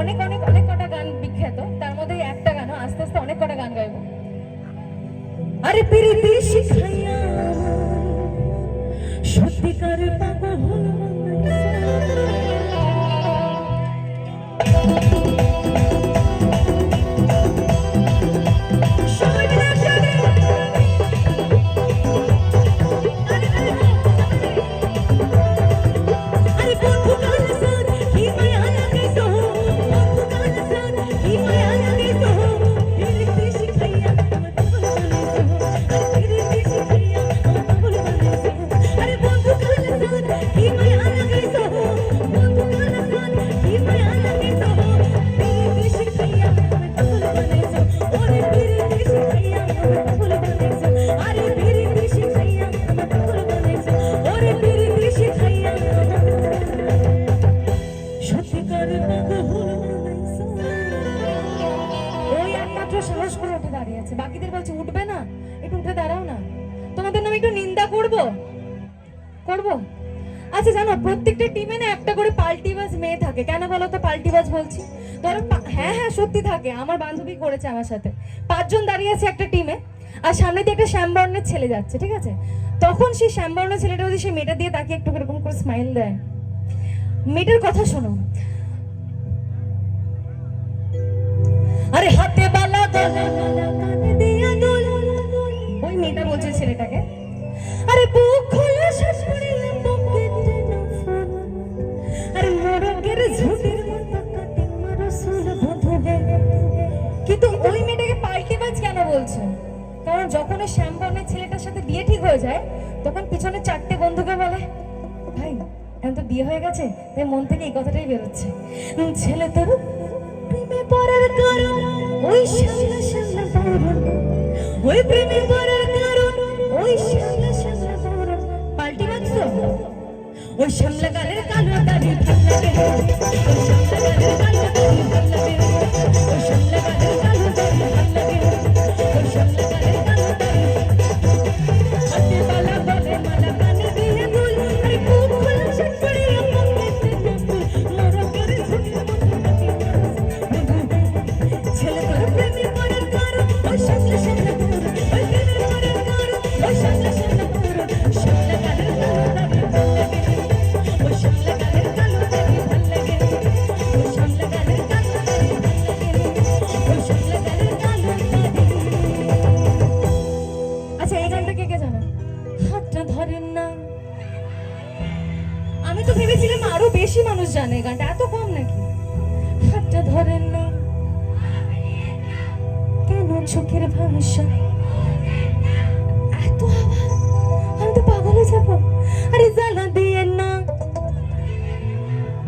অনেক অনেক অনেক কটা গান বিখ্যাত। তার মধ্যে একটা গান আস্তে আস্তে অনেক কটা গান গাইব। আরে পিরিতি আমার বান্ধবী করেছে আমার সাথে। পাঁচজন দাঁড়িয়ে আছে একটা টিমে আর সামনে দিয়ে একটা শ্যামবর্ণের ছেলে যাচ্ছে, ঠিক আছে? তখন সেই শ্যামবর্ণের ছেলেটা যদি সেই মেয়েটা দিয়ে তাকে একটু এরকম করে স্মাইল দেয়। মেয়েটার কথা শোনো। আরে হাতে বালা ওই মেয়েটা বলছে ছেলেটাকে। আরে বুক যখন শ্যাম শ্যামবর্ণের ছেলেটার সাথে বিয়ে ঠিক হয়ে যায়, তখন পিছনে চারটে বন্ধুকে বলে, ভাই, এখন তো বিয়ে হয়ে গেছে, তাই মন থেকে এই কথাটাই বেরোচ্ছে। ছেলে তোর ওই সামনে সামনে কালো দাড়ি কালো চোখের ভাষা। এত হাওয়া আমি তো পাগল হয়ে যাব। আরে জানা দিয়ে না।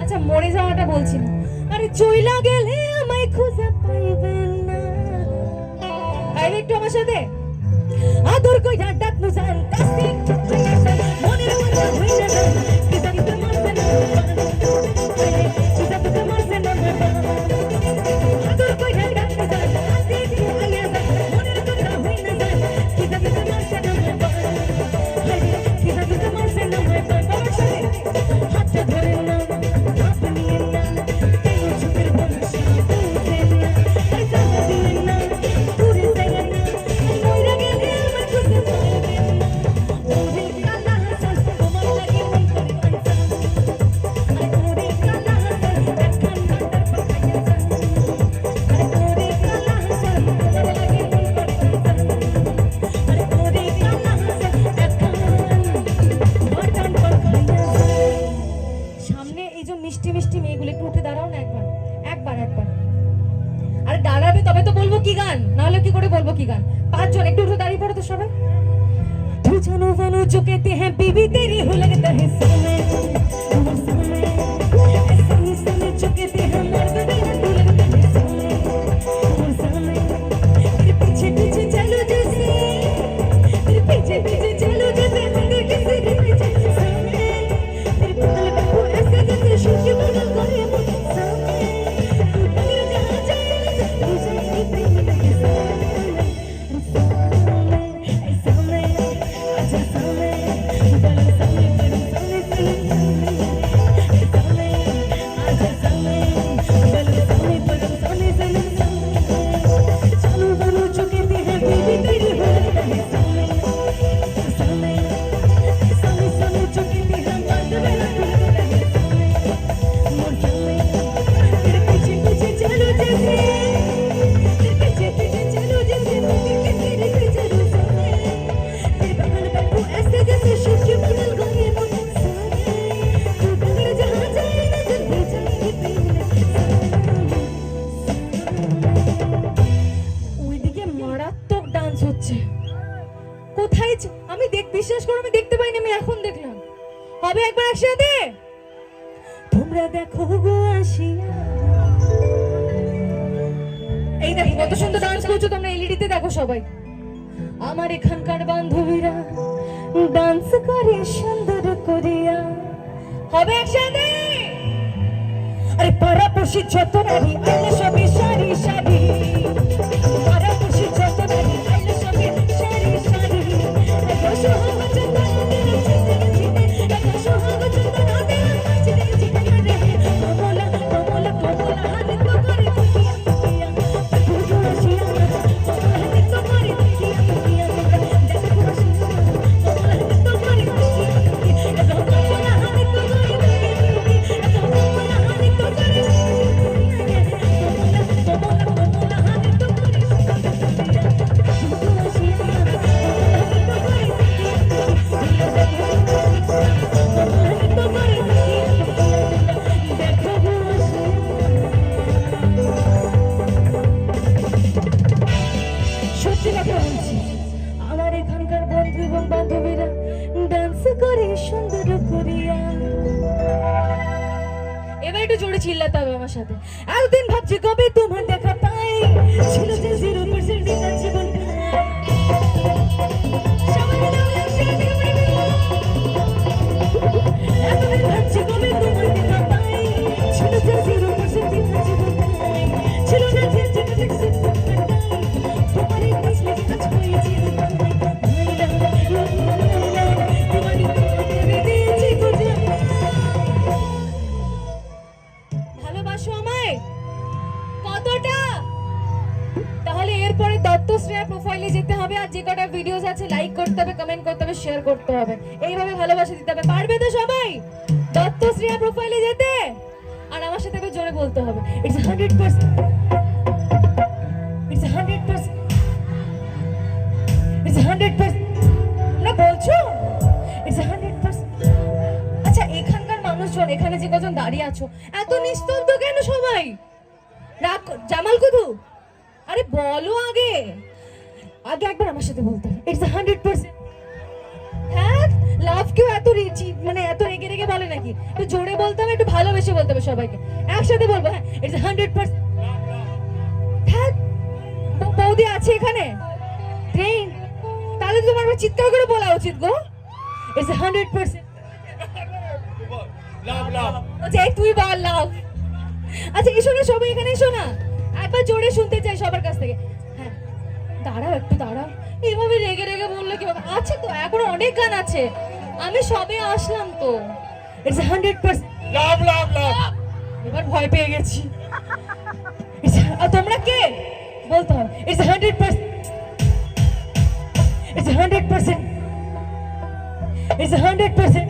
আচ্ছা মরে যাওয়াটা বলছি না আরে চইলা গেলে আমায় খুঁজে পাইবে না। পাইবে একটু আমার সাথে। আদর কইরা ডাক মুজান কাছে সবাই। আমার এখানকার বান্ধবীরা ডান্স করে, সুন্দর করিয়া। হবে একসাথে? আরে পাড়াপড়শি যত নারী আইলে সবই সারি সারি চিল্লাতে হবে আমার সাথে। একদিন ভাবছি কবে তোমার এরপরে শ্রেয়া প্রোফাইলে যেতে হবে আর যে কটা ভিডিওস আছে লাইক করতে হবে কমেন্ট করতে হবে শেয়ার করতে হবে। এইভাবে ভালোবাসা দিতে হবে। পারবে তো সবাই? দত্ত শ্রেয়া প্রোফাইলে যেতে? আর আমার সাথে জোরে বলতে হবে। It's hundred percent it's hundred percent it's hundred percent না, বলছো? ইটস হান্ড্রেড পার্সেন্ট আচ্ছা এখানকার মানুষজন, এখানে যে কজন দাঁড়িয়ে আছো, এত নিস্তব্ধ কেন সবাই? রাগ জামাল কুদু আরে বলো আগে। আগে একবার আমার সাথে বলতে। ইটস হান্ড্রেড পার্সেন্ট হ্যাঁ? লাভ কেউ এত রিচি মানে এত রেগে রেগে বলে নাকি? একটু জোরে বলতে হবে একটু ভালোবেসে বলতে হবে সবাইকে। একসাথে বলব হ্যাঁ? ইটস হান্ড্রেড পার্সেন্ট হ্যাঁ? বৌদি আছে এখানে? ট্রেন তাহলে তো তোমার চিৎকার করে বলা উচিত গো। ইটস হান্ড্রেড পার্সেন্ট তুই বল লাভ আচ্ছা এসো না সবাই এখানে এসো না একবার জোরে শুনতে চাই সবার কাছ থেকে। হ্যাঁ দাঁড়াও একটু দাঁড়াও। এভাবে রেগে রেগে বললে কি আছে তো এখনও অনেক গান আছে। আমি সবে আসলাম তো। It's hundred percent love love love. এবার ভয় পেয়ে গেছি। তোমরা কে? বলতে হবে। It's hundred percent it's hundred percent it's hundred percent